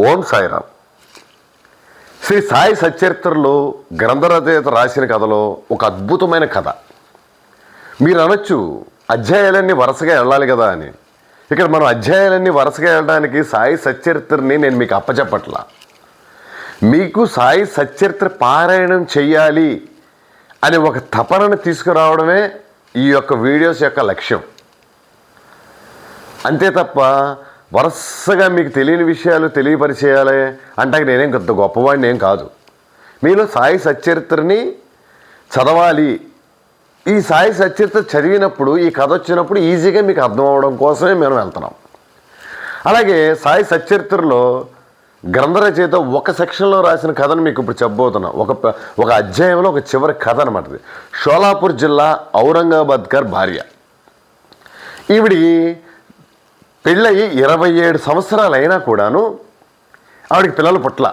ఓం సాయిరామ్. శ్రీ సాయి సచరిత్రలో గ్రంథరచయిత రాసిన కథలో ఒక అద్భుతమైన కథ. మీరు అనొచ్చు అధ్యాయాలన్నీ వరుసగా వెళ్ళాలి కదా అని. ఇక్కడ మనం అధ్యాయాలన్నీ వరుసగా వెళ్ళడానికి సాయి సచరిత్రని నేను మీకు అప్పచెప్పట్లా. మీకు సాయి సచరిత్ర పారాయణం చెయ్యాలి అని ఒక తపనను తీసుకురావడమే ఈ యొక్క వీడియోస్ యొక్క లక్ష్యం. అంతే తప్ప వరుసగా మీకు తెలియని విషయాలు తెలియపరిచేయాలి అంటే నేనేం పెద్ద గొప్పవాడిని ఏం కాదు. మీలో సాయి సచ్చరిత్రని చదవాలి. ఈ సాయి సచ్చరిత్ర చదివినప్పుడు ఈ కథ వచ్చినప్పుడు ఈజీగా మీకు అర్థం అవడం కోసమే మేము వెళ్తున్నాం. అలాగే సాయి సచ్చరిత్రలో గ్రంథరచయిత ఒక సెక్షన్లో రాసిన కథను మీకు ఇప్పుడు చెప్పబోతున్నాం. ఒక ఒక అధ్యాయంలో ఒక చివరి కథ అనమాట ఇది. షోలాపూర్ జిల్లా ఔరంగాబాద్కర్ భార్య. ఈవిడి పెళ్ళయి ఇరవై ఏడు సంవత్సరాలు అయినా కూడాను ఆవిడకి పిల్లలు పుట్ల.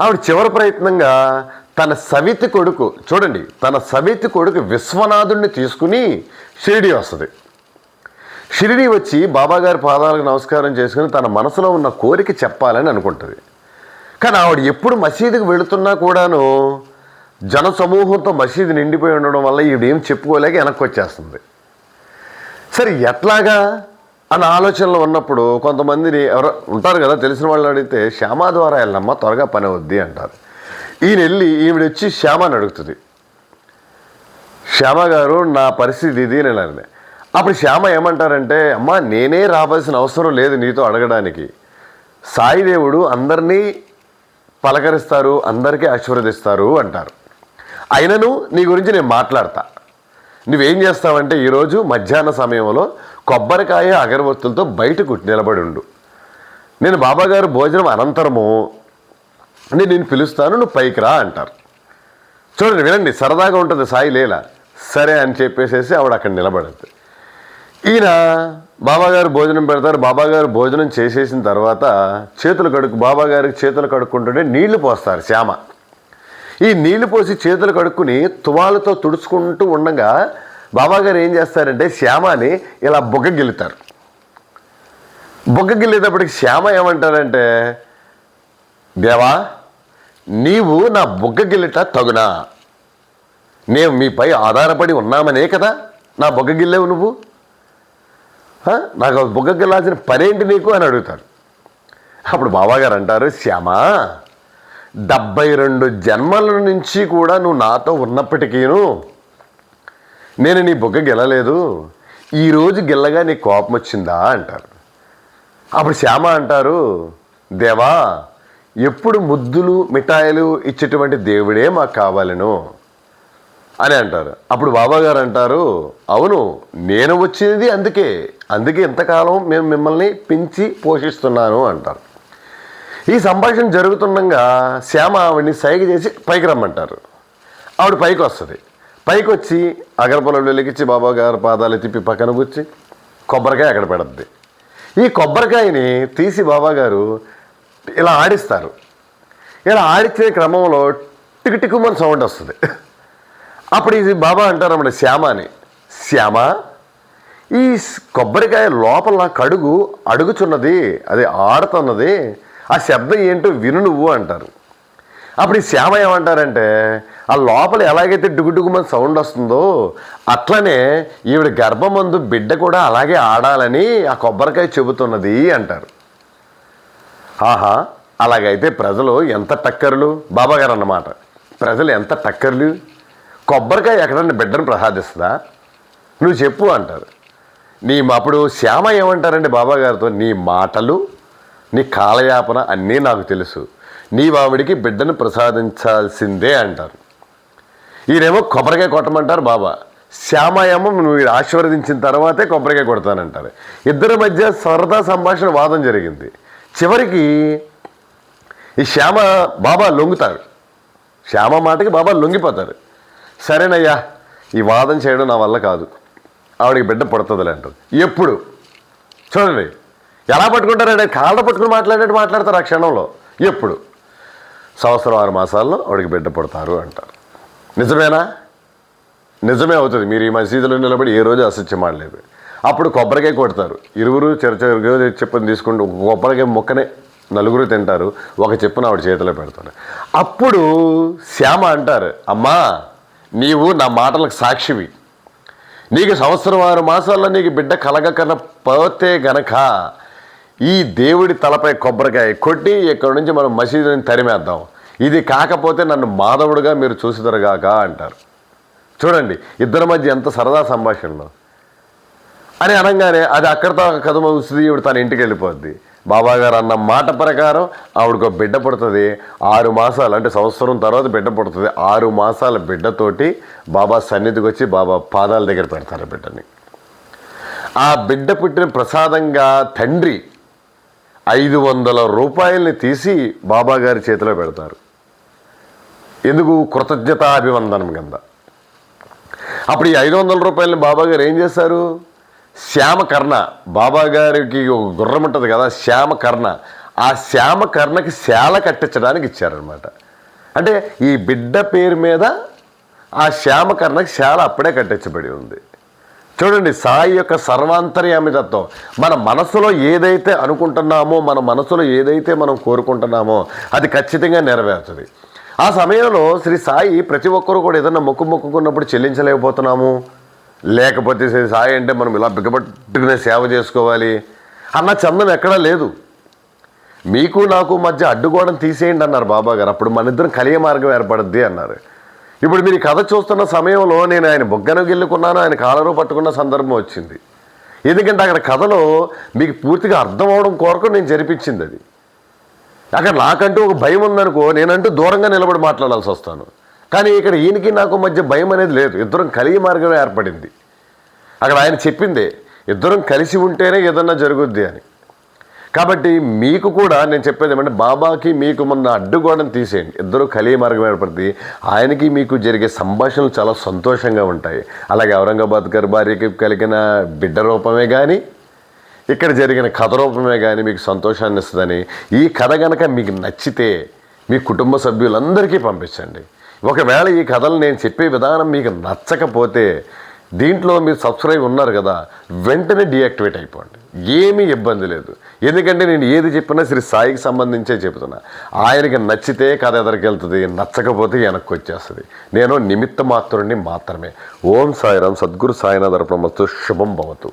ఆవిడ చివరి ప్రయత్నంగా తన సవితి కొడుకు చూడండి తన సవితి కొడుకు విశ్వనాథుడిని తీసుకుని షిరిడి వస్తుంది. షిరిడి వచ్చి బాబాగారి పాదాలకు నమస్కారం చేసుకుని తన మనసులో ఉన్న కోరిక చెప్పాలని అనుకుంటుంది. కానీ ఆవిడ ఎప్పుడు మసీదుకి వెళుతున్నా కూడాను జన సమూహంతో మసీదు నిండిపోయి ఉండడం వల్ల ఈవిడేం చెప్పుకోలేక వెనక్కి వచ్చేస్తుంది. సరే ఎట్లాగా? అన్న ఆలోచనలో ఉన్నప్పుడు కొంతమందిని ఎవరో ఉంటారు కదా తెలిసిన వాళ్ళు అడిగితే శ్యామ ద్వారా వెళ్ళమ్మా త్వరగా పని అవుద్ది అంటారు. ఈయన వెళ్ళి ఈవిడ వచ్చి శ్యామని అడుగుతుంది. శ్యామ గారు నా పరిస్థితి ఇది నేను అడిగిన అప్పుడు శ్యామ ఏమంటారంటే అమ్మా నేనే రావాల్సిన అవసరం లేదు నీతో అడగడానికి. సాయిదేవుడు అందరినీ పలకరిస్తారు అందరికీ ఆశీర్వదిస్తారు అంటారు. అయినను నీ గురించి నేను మాట్లాడతా. నువ్వేం చేస్తావంటే ఈరోజు మధ్యాహ్న సమయంలో కొబ్బరికాయ అగరవత్తులతో బయటకు నిలబడి ఉండు. నేను బాబాగారు భోజనం అనంతరము నేను నేను పిలుస్తాను నువ్వు పైకి రా అంటారు. చూడండి వినండి సరదాగా ఉంటుంది సాయి లేలా. సరే అని చెప్పేసేసి ఆవిడ అక్కడ నిలబడద్దు ఈయన బాబాగారు భోజనం పెడతారు. బాబాగారు భోజనం చేసేసిన తర్వాత చేతులు కడుక్కు బాబాగారికి చేతులు కడుక్కుంటుంటే నీళ్ళు పోస్తారు శ్యామ. ఈ నీళ్ళు పోసి చేతులు కడుక్కుని తువాలతో తుడుచుకుంటూ ఉండగా బాబాగారు ఏం చేస్తారంటే శ్యామని ఇలా బొగ్గ గిల్లుతారు. బొగ్గ గిల్లేటప్పటికి శ్యామ ఏమంటారంటే దేవా నీవు నా బొగ్గ గిల్లిట తగునా. నేను మీపై ఆధారపడి ఉన్నామనే కదా నా బొగ్గ గిల్లేవు నువ్వు? నాకు ఆ బొగ్గ గిల్లాల్సిన పనేంటి నీకు? అని అడుగుతారు. అప్పుడు బాబాగారు అంటారు శ్యామ డెబ్బై రెండు జన్మల నుంచి కూడా నువ్వు నాతో ఉన్నప్పటికీను నేను నీ బుగ్గ గెలలేదు. ఈరోజు గెల్లగా నీ కోపం వచ్చిందా అంటారు. అప్పుడు శ్యామ అంటారు దేవా ఎప్పుడు ముద్దులు మిఠాయిలు ఇచ్చేటువంటి దేవుడే మాకు కావాలను. అని అంటారు. అప్పుడు బాబాగారు అంటారు అవును నేను వచ్చింది అందుకే అందుకే ఇంతకాలం మేము మిమ్మల్ని పెంచి పోషిస్తున్నాను అంటారు. ఈ సంభాషణ జరుగుతుండగా శ్యామ ఆవిడ్ని సైగ చేసి పైకి రమ్మంటారు. ఆవిడ పైకి వస్తుంది పైకి వచ్చి అగరపొలం వెలిగించి బాబా గారు పాదాలు తిప్పి పక్కన కూర్చి కొబ్బరికాయ అక్కడ పెడద్ది. ఈ కొబ్బరికాయని తీసి బాబా గారు ఇలా ఆడిస్తారు. ఇలా ఆడిచ్చే క్రమంలో టికు టికుమని సౌండ్ వస్తుంది. అప్పుడు ఇది బాబా అంటారు అన్నమాట శ్యామ అని. శ్యామ ఈ కొబ్బరికాయ లోపల కడుగు అడుగుచున్నది అది ఆడుతున్నది ఆ శబ్దం ఏంటో విను నువ్వు అంటారు. అప్పుడు ఈ శ్యామ ఏమంటారంటే ఆ లోపల ఎలాగైతే డుగుడుగుమని సౌండ్ వస్తుందో అట్లనే ఈవిడ గర్భమందు బిడ్డ కూడా అలాగే ఆడాలని ఆ కొబ్బరికాయ చెబుతున్నది అంటారు. ఆహా అలాగైతే ప్రజలు ఎంత టక్కర్లు? బాబాగారు అన్నమాట ప్రజలు ఎంత టక్కర్లు? కొబ్బరికాయ ఎక్కడన్నా బిడ్డను ప్రసాదిస్తుందా? నువ్వు చెప్పు అంటారు. నీ అప్పుడు శ్యామ ఏమంటారండి బాబాగారితో? నీ మాటలు నీ కాలయాపన అన్నీ నాకు తెలుసు. నీ బావిడికి బిడ్డను ప్రసాదించాల్సిందే అంటారు. ఈయనేమో కొబ్బరికాయ కొట్టమంటారు బాబా. శ్యామ నువ్వు ఆశీర్వదించిన తర్వాతే కొబ్బరికాయ కొడతానంటారు. ఇద్దరి మధ్య సరదా సంభాషణ వాదం జరిగింది. చివరికి ఈ శ్యామ బాబా లొంగుతారు. శ్యామ మాటకి బాబా లొంగిపోతారు. సరేనయ్యా ఈ వాదం చేయడం నా వల్ల కాదు. ఆవిడకి బిడ్డ పుడుతుందిలే అంటారు ఎప్పుడు? చూడండి ఎలా పట్టుకుంటారంటే కాళ్ళ పట్టుకుని మాట్లాడేట్టు మాట్లాడతారు ఆ క్షణంలో. ఎప్పుడు? సంవత్సరం ఆరు మాసాల్లో ఆవిడకి బిడ్డ పుడతారు అంటారు. నిజమేనా? నిజమే అవుతుంది. మీరు ఈ మసీదులో నిలబడి ఏ రోజు అసత్యం ఆడలేదు అప్పుడు కొబ్బరికాయ కొడతారు. ఇరువురు చెరచ చెప్పుని తీసుకుంటూ ఒక కొబ్బరికాయ మొక్కనే నలుగురు తింటారు. ఒక చెప్పున ఆవిడ చేతిలో పెడతారు. అప్పుడు శ్యామ అంటారు అమ్మా నీవు నా మాటలకు సాక్షివి. నీకు సంవత్సరం ఆరు మాసాల్లో నీకు బిడ్డ కలగకన పోతే గనక ఈ దేవుడి తలపై కొబ్బరికాయ కొట్టి ఇక్కడ నుంచి మనం మసీదుని తరిమేద్దాం. ఇది కాకపోతే నన్ను మాధవుడుగా మీరు చూసిదరగాక అంటారు. చూడండి ఇద్దరి మధ్య ఎంత సరదా సంభాషణలో. అని అనగానే అది అక్కడితో కథ ముగుస్తుంది ఇవిడు తన ఇంటికి వెళ్ళిపోద్ది. బాబాగారు అన్న మాట ప్రకారం ఆవిడకు ఒక బిడ్డ పుడుతుంది. ఆరు మాసాలు అంటే సంవత్సరం తర్వాత బిడ్డ పుడుతుంది. ఆరు మాసాల బిడ్డతోటి బాబా సన్నిధికి వచ్చి బాబా పాదాల దగ్గర పెడతారు బిడ్డని. ఆ బిడ్డ పుట్టిన ప్రసాదంగా తండ్రి ఐదు వందల రూపాయల్ని తీసి బాబాగారి చేతిలో పెడతారు. ఎందుకు కృతజ్ఞతాభివందనం కింద? అప్పుడు ఈ ఐదు వందల రూపాయలని బాబా గారు ఏం చేస్తారు శ్యామకర్ణ బాబా గారికి ఒక గుర్రం ఉంటుంది కదా శ్యామకర్ణ. ఆ శ్యామకర్ణకి శాల కట్టించడానికి ఇచ్చారనమాట అంటే ఈ బిడ్డ పేరు మీద ఆ శ్యామకర్ణకి శాల అప్పుడే కట్టించబడి ఉంది. చూడండి సాయి యొక్క సర్వాంతర్యామితత్వం. మన మనసులో ఏదైతే అనుకుంటున్నామో మన మనసులో ఏదైతే మనం కోరుకుంటున్నామో అది ఖచ్చితంగా నెరవేరుతుంది. ఆ సమయంలో శ్రీ సాయి ప్రతి ఒక్కరు కూడా ఏదన్నా మొక్కు మొక్కుకున్నప్పుడు చెల్లించలేకపోతున్నాము. లేకపోతే శ్రీ సాయి అంటే మనం ఇలా బిగబట్టుకునే సేవ చేసుకోవాలి. అన్న చందం ఎక్కడా లేదు. మీకు నాకు మధ్య అడ్డుగోడను తీసేయండి అన్నారు బాబా గారు అప్పుడు మన ఇద్దరం కలియ మార్గం ఏర్పడద్ది అన్నారు. ఇప్పుడు మీరు కథ చూస్తున్న సమయంలో నేను ఆయన బొగ్గను గెల్లుకున్నాను ఆయన కాలరు పట్టుకున్న సందర్భం వచ్చింది. ఎందుకంటే అక్కడ కథలో మీకు పూర్తిగా అర్థం అవడం కొరకు నేను జరిపించింది అది. అక్కడ నాకంటూ ఒక భయం ఉందనుకో నేనంటూ దూరంగా నిలబడి మాట్లాడాల్సి వస్తాను. కానీ ఇక్కడ ఈయనకి నాకు మధ్య భయం అనేది లేదు. ఇద్దరం కలిగి మార్గం ఏర్పడింది. అక్కడ ఆయన చెప్పిందే ఇద్దరం కలిసి ఉంటేనే ఏదన్నా జరుగుద్ది అని. కాబట్టి మీకు కూడా నేను చెప్పేది ఏమంటే బాబాకి మీకు మొన్న అడ్డుగోడను తీసేయండి. ఇద్దరు కలియ మార్గం ఏర్పడింది. ఆయనకి మీకు జరిగే సంభాషణలు చాలా సంతోషంగా ఉంటాయి. అలాగే ఔరంగాబాద్ గారి భార్యకి కలిగిన బిడ్డ రూపమే కానీ ఇక్కడ జరిగిన కథ రూపమే కానీ మీకు సంతోషాన్ని ఇస్తుందని ఈ కథ కనుక మీకు నచ్చితే మీ కుటుంబ సభ్యులందరికీ పంపించండి. ఒకవేళ ఈ కథలు నేను చెప్పే విధానం మీకు నచ్చకపోతే దీంట్లో మీరు సబ్స్క్రైబ్ ఉన్నారు కదా వెంటనే డియాక్టివేట్ అయిపోండి. ఏమీ ఇబ్బంది లేదు. ఎందుకంటే నేను ఏది చెప్పినా శ్రీ సాయికి సంబంధించే చెబుతున్నా. ఆయనకి నచ్చితే కథ ఎదరికి వెళ్తుంది నచ్చకపోతే వెనక్కి వచ్చేస్తుంది. నేను నిమిత్త మాత్రుడిని మాత్రమే. ఓం సాయిరాం సద్గురు సాయినాథర్ అర్పణమస్తు శుభం భవతు.